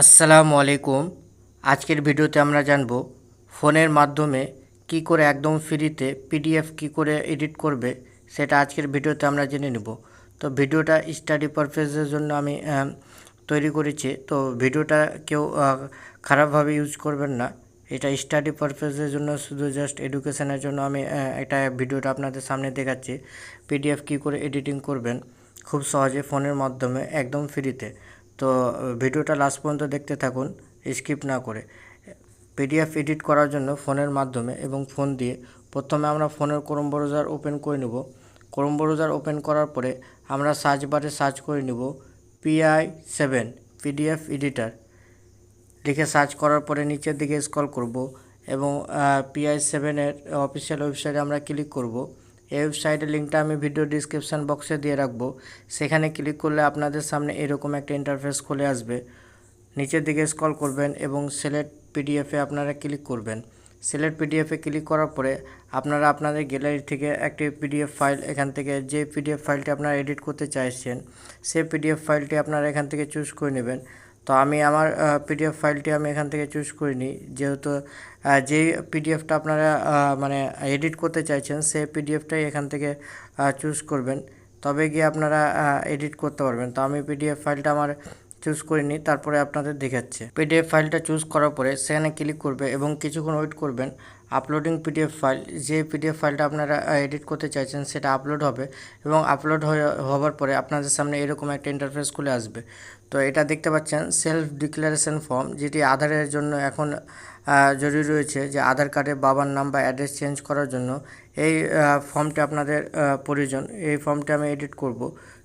আসসালামু আলাইকুম। আজকের ভিডিওতে আমরা জানব ফোনের মাধ্যমে কি করে একদম ফ্রিতে পিডিএফ কি করে এডিট করবে, সেটা আজকের ভিডিওতে আমরা জেনে নেব। তো ভিডিওটা স্টাডি পারপাসের জন্য আমি তৈরি করেছি। তো ভিডিওটা কেউ খারাপভাবে ইউজ করবেন না। এটা স্টাডি পারপাসের জন্য, শুধু জাস্ট এডুকেশনের জন্য আমি এটা ভিডিওটা আপনাদের সামনে দেখাচ্ছি। পিডিএফ কি করে এডিটিং করবেন, খুব সহজে ফোনের মাধ্যমে একদম ফ্রিতে। তো ভিডিওটা লাস্ট পর্যন্ত দেখতে থাকুন স্কিপ না করে। পিডিএফ এডিট করার জন্য ফোনের মাধ্যমে এবং ফোন দিয়ে প্রথমে আমরা ফোনের ক্রোম ব্রাউজার ওপেন করে নেব। ক্রোম ব্রাউজার ওপেন করার পরে আমরা সার্চ বারে সার্চ করে নেব পিআই সেভেন পিডিএফ এডিটার লিখে সার্চ করার পরে নিচের দিকে স্ক্রল করব এবং পিআই সেভেনের অফিসিয়াল ওয়েবসাইটে আমরা ক্লিক করব। এই ওয়েবসাইটের লিঙ্কটা আমি ভিডিও ডিসক্রিপশান বক্সে দিয়ে রাখব। সেখানে ক্লিক করলে আপনাদের সামনে এরকম একটা ইন্টারফেস খুলে আসবে। নিচের দিকে স্ক্রল করবেন এবং সিলেক্ট পিডিএফে আপনারা ক্লিক করবেন। সিলেক্ট পিডিএফে ক্লিক করার পরে আপনারা আপনাদের গ্যালারি থেকে একটি পিডিএফ ফাইল এখান থেকে যে পিডিএফ ফাইলটি আপনারা এডিট করতে চাইছেন, সেই পিডিএফ ফাইলটি আপনারা এখান থেকে চুজ করে নেবেন। তো আমি আমার পিডিএফ ফাইলটি আমি এখান থেকে চুজ করে নিই যেহেতু যে পিডিএফটা আপনারা মানে এডিট করতে চাইছেন, সেই পিডিএফটাই এখান থেকে চুজ করবেন। তবে গিয়ে আপনারা এডিট করতে পারবেন। তো আমি পিডিএফ ফাইলটা আমার চুজ করে নিই তারপরে আপনাদের দেখাচ্ছে। পিডিএফ ফাইলটা চুজ করার পরে সেখানে ক্লিক করবে এবং কিছুক্ষণ ওয়েট করবেন। আপলোডিং পিডিএফ ফাইল যে পিডিএফ ফাইলটা আপনারা এডিট করতে চাইছেন সেটা আপলোড হবে এবং আপলোড হওয়ার পরে আপনাদের সামনে এরকম একটা ইন্টারফেস খুলে আসবে। তো এটা দেখতে পাচ্ছেন সেলফ ডিক্লারেশন ফর্ম যেটি আধারের জন্য এখন জরুরি রয়েছে যে আধার কার্ডে বাবার নাম বা অ্যাড্রেস চেঞ্জ করার জন্য। এই ফর্মটা আপনাদের প্রয়োজন। এই ফর্মটা আমি এডিট করব।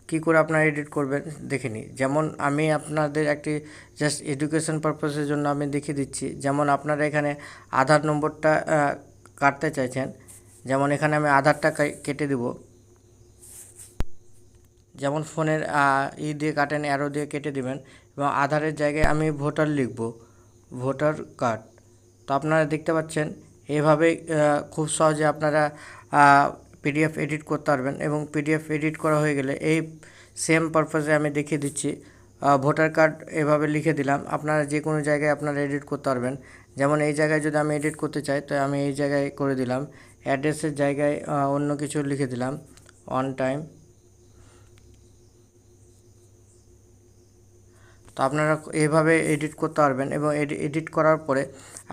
কি করে আপনারা এডিট করবেন দেখে নিই। যেমন আমি আপনাদের একটি জাস্ট এডুকেশন পারপাসের জন্য আমি দেখিয়ে দিচ্ছি। যেমন আপনারা এখানে আধার নম্বরটা কাটতে চাইছেন, যেমন এখানে আমি আধারটা কেটে দেব। যেমন ফোনের ই দিয়ে কাটেন অ্যারো দিয়ে কেটে দিবেন, এবং আধারের জায়গায় আমি ভোটার লিখব ভোটার কার্ড তো আপনারা দেখতে পাচ্ছেন এভাবে খুব সহজে আপনারা পিডিএফ এডিট করতে পারবেন এবং পিডিএফ এডিট করা হয়ে গেলে এই সেম পারপাসে আমি দেখিয়ে দিচ্ছি। ভোটার কার্ড এভাবে লিখে দিলাম। আপনারা যে কোনো জায়গায় আপনারা এডিট করতে পারবেন। যেমন এই জায়গায় যদি আমি এডিট করতে চাই, তো আমি এই জায়গায় করে দিলাম। অ্যাড্রেসের জায়গায় অন্য কিছু লিখে দিলাম। অন টাইম তো আপনারা এভাবে এডিট করতে পারবেন এবং এডিট করার পরে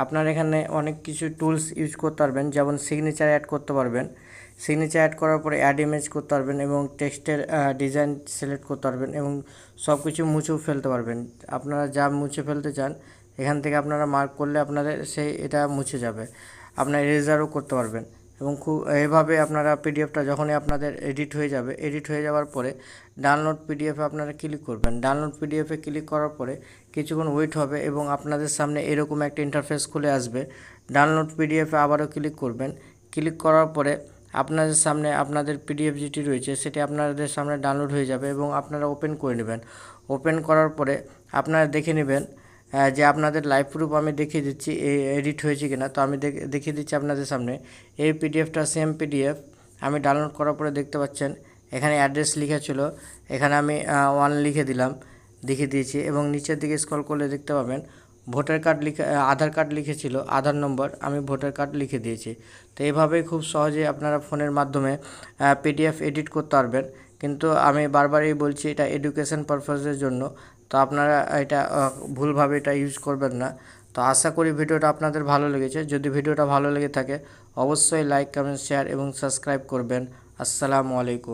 আপনারা এখানে অনেক কিছু টুলস ইউজ করতে পারবেন। যেমন সিগনেচার অ্যাড করতে পারবেন। সিগনেচার অ্যাড করার পরে অ্যাড ইমেজ করতে পারবেন এবং টেক্সটের ডিজাইন সিলেক্ট করতে পারবেন এবং সব কিছু মুছেও ফেলতে পারবেন। আপনারা যা মুছে ফেলতে চান, এখান থেকে আপনারা মার্ক করলে আপনাদের সেই এটা মুছে যাবে। আপনার এরেজারও করতে পারবেন। এবং খুব, এভাবে আপনারা পিডিএফটা যখনই আপনাদের এডিট হয়ে যাবে, এডিট হয়ে যাওয়ার পরে ডাউনলোড পিডিএফে আপনারা ক্লিক করবেন। ডাউনলোড পিডিএফে ক্লিক করার পরে কিছুক্ষণ ওয়েট হবে এবং আপনাদের সামনে এরকম একটা ইন্টারফেস খুলে আসবে। ডাউনলোড পিডিএফে আবারও ক্লিক করবেন। ক্লিক করার পরে আপনাদের সামনে আপনাদের পিডিএফ যেটি রয়েছে সেটি আপনাদের সামনে ডাউনলোড হয়ে যাবে এবং আপনারা ওপেন করে নেবেন। ওপেন করার পরে আপনারা দেখে নেবেন যে আপনাদের লাইভ প্রুফ আমি দেখিয়ে দিচ্ছি এডিট হয়েছে কিনা, তো আমি দেখ- দেখিয়ে দিচ্ছি আপনাদের সামনে। এই পিডিএফটা সেম পিডিএফ আমি ডাউনলোড করার পরে দেখতে পাচ্ছেন, এখানে অ্যাড্রেস লেখা ছিল, এখানে আমি ওয়ান লিখে দিলাম, দেখিয়ে দিয়েছি, এবং নিচের দিকে স্ক্রল করলে দেখতে পাবেন, ভোটার কার্ড লিখে আধার কার্ড লিখেছিল আধার নম্বর আমি ভোটার কার্ড লিখে দিয়েছি। তো এইভাবেই খুব সহজে আপনারা ফোনের মাধ্যমে পিডিএফ এডিট করতে পারবেন, কিন্তু আমি বারবারই বলছি, এটা এডুকেশন পারপাসের জন্য। তো আপনারা এটা ভুলভাবে এটা ইউজ করবেন না। তো আশা করি ভিডিওটা আপনাদের ভালো লেগেছে। যদি ভিডিওটা ভালো লেগে থাকে, অবশ্যই লাইক কমেন্ট শেয়ার এবং সাবস্ক্রাইব করবেন। আসসালামু আলাইকুম।